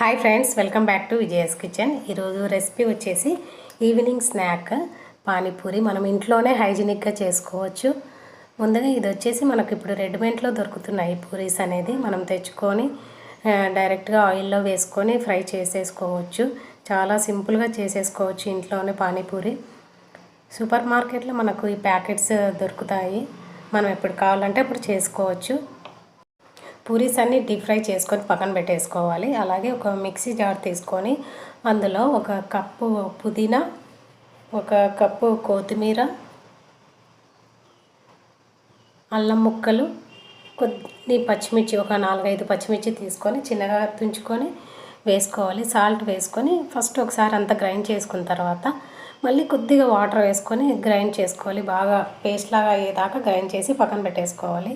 Hi friends welcome back to Vijaya's kitchen ఈరోజు recipe వచ్చేసి evening snack panipuri. మనం ఇంట్లోనే హైజీనిక్గా చేసుకోవచ్చు. ముందుగా ఇది వచ్చేసి మనకు ఇప్పుడు రెడీమేడ్లో దొరుకుతున్నాయి పూరీస్ అనేది. మనం తెచ్చుకొని డైరెక్ట్గా ఆయిల్లో వేసుకొని ఫ్రై చేసేసుకోవచ్చు. చాలా సింపుల్గా చేసేసుకోవచ్చు ఇంట్లోనే పానీపూరి. సూపర్ మార్కెట్లో మనకు ఈ ప్యాకెట్స్ దొరుకుతాయి. మనం ఎప్పుడు కావాలంటే అప్పుడు చేసుకోవచ్చు. పూరీస్ అన్ని డీప్ ఫ్రై చేసుకొని పక్కన పెట్టేసుకోవాలి. అలాగే ఒక మిక్సీ జార్ తీసుకొని అందులో ఒక కప్పు పుదీనా ఒక కప్పు కొత్తిమీర అల్లం ముక్కలు కొద్ది పచ్చిమిర్చి ఒక నాలుగైదు పచ్చిమిర్చి తీసుకొని చిన్నగా తుంచుకొని వేసుకోవాలి. సాల్ట్ వేసుకొని ఫస్ట్ ఒకసారి అంతా గ్రైండ్ చేసుకున్న తర్వాత మళ్ళీ కొద్దిగా వాటర్ వేసుకొని గ్రైండ్ చేసుకోవాలి. బాగా పేస్ట్ లాగా అయ్యేదాకా గ్రైండ్ చేసి పక్కన పెట్టేసుకోవాలి.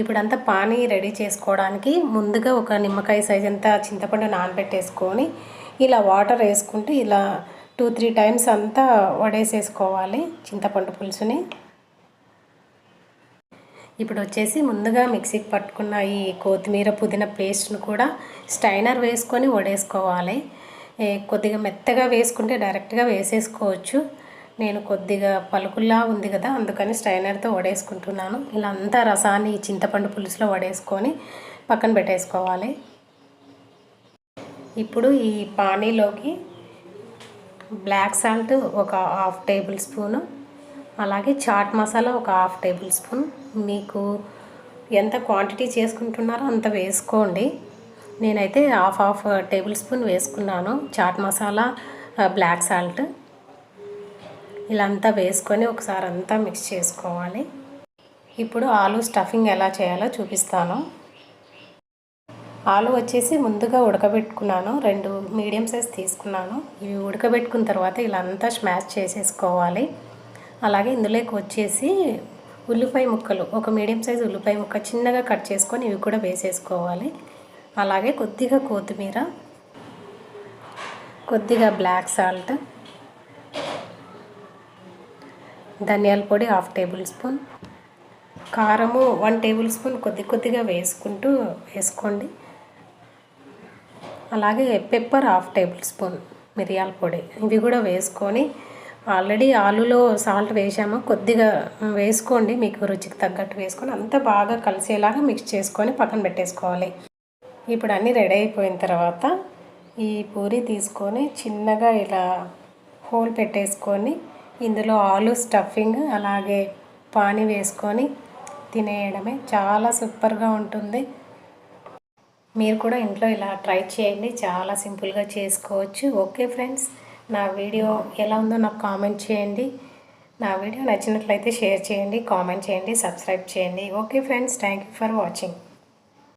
ఇప్పుడంతా పానీ రెడీ చేసుకోవడానికి ముందుగా ఒక నిమ్మకాయ సైజ్ అంతా చింతపండు నానబెట్టేసుకొని ఇలా వాటర్ వేసుకుంటూ ఇలా టూ త్రీ టైమ్స్ అంతా వడేసేసుకోవాలి చింతపండు పులుసుని. ఇప్పుడు వచ్చేసి ముందుగా మిక్సీకి పట్టుకున్న ఈ కొత్తిమీర పుదీనా పేస్ట్ను కూడా స్టైనర్ వేసుకొని వడేసుకోవాలి. కొద్దిగా మెత్తగా వేసుకుంటే డైరెక్ట్గా వేసేసుకోవచ్చు. నేను కొద్దిగా పలుకుల్లా ఉంది కదా అందుకని స్ట్రైనర్తో వడేసుకుంటున్నాను. ఇలా అంతా రసాన్ని చింతపండు పులుసులో వడేసుకొని పక్కన పెట్టేసుకోవాలి. ఇప్పుడు ఈ పానీలోకి బ్లాక్ సాల్ట్ ఒక హాఫ్ టేబుల్ స్పూను అలాగే చాట్ మసాలా ఒక హాఫ్ టేబుల్ స్పూన్. మీకు ఎంత క్వాంటిటీ చేసుకుంటున్నారో అంత వేసుకోండి. నేనైతే హాఫ్ హాఫ్ టేబుల్ స్పూన్ వేసుకున్నాను చాట్ మసాలా బ్లాక్ సాల్ట్. ఇలా అంతా వేసుకొని ఒకసారి అంతా మిక్స్ చేసుకోవాలి. ఇప్పుడు ఆలు స్టఫింగ్ ఎలా చేయాలో చూపిస్తాను. ఆలు వచ్చేసి ముందుగా ఉడకబెట్టుకున్నాను. రెండు మీడియం సైజ్ తీసుకున్నాను. ఇవి ఉడకబెట్టుకున్న తర్వాత ఇలా అంతా స్మాష్ చేసేసుకోవాలి. అలాగే ఇందులోకి వచ్చేసి ఉల్లిపాయ ముక్కలు ఒక మీడియం సైజ్ ఉల్లిపాయ ముక్క చిన్నగా కట్ చేసుకొని ఇవి కూడా వేసేసుకోవాలి. అలాగే కొద్దిగా కొత్తిమీర కొద్దిగా బ్లాక్ సాల్ట్ ధనియాల పొడి హాఫ్ టేబుల్ స్పూన్. కారము వన్ టేబుల్ స్పూన్ కొద్ది కొద్దిగా వేసుకుంటూ వేసుకోండి. అలాగే పెప్పర్ హాఫ్ టేబుల్ స్పూన్ మిరియాల పొడి ఇవి కూడా వేసుకొని ఆల్రెడీ ఆలులో సాల్ట్ వేసాము. కొద్దిగా వేసుకోండి మీకు రుచికి తగ్గట్టు వేసుకొని అంతా బాగా కలిసేలాగా మిక్స్ చేసుకొని పక్కన పెట్టేసుకోవాలి. ఇప్పుడు అన్నీ రెడీ అయిపోయిన తర్వాత ఈ పూరి తీసుకొని చిన్నగా ఇలా హోల్ పెట్టేసుకొని ఇందులో ఆలు స్టఫింగ్ అలాగే పానీ వేసుకొని తినేయడమే. చాలా సూపర్గా ఉంటుంది. మీరు కూడా ఇంట్లో ఇలా ట్రై చేయండి. చాలా సింపుల్గా చేసుకోవచ్చు. ఓకే ఫ్రెండ్స్ నా వీడియో ఎలా ఉందో నాకు కామెంట్ చేయండి. నా వీడియో నచ్చినట్లయితే షేర్ చేయండి కామెంట్ చేయండి సబ్స్క్రైబ్ చేయండి. Okay friends thank you for watching.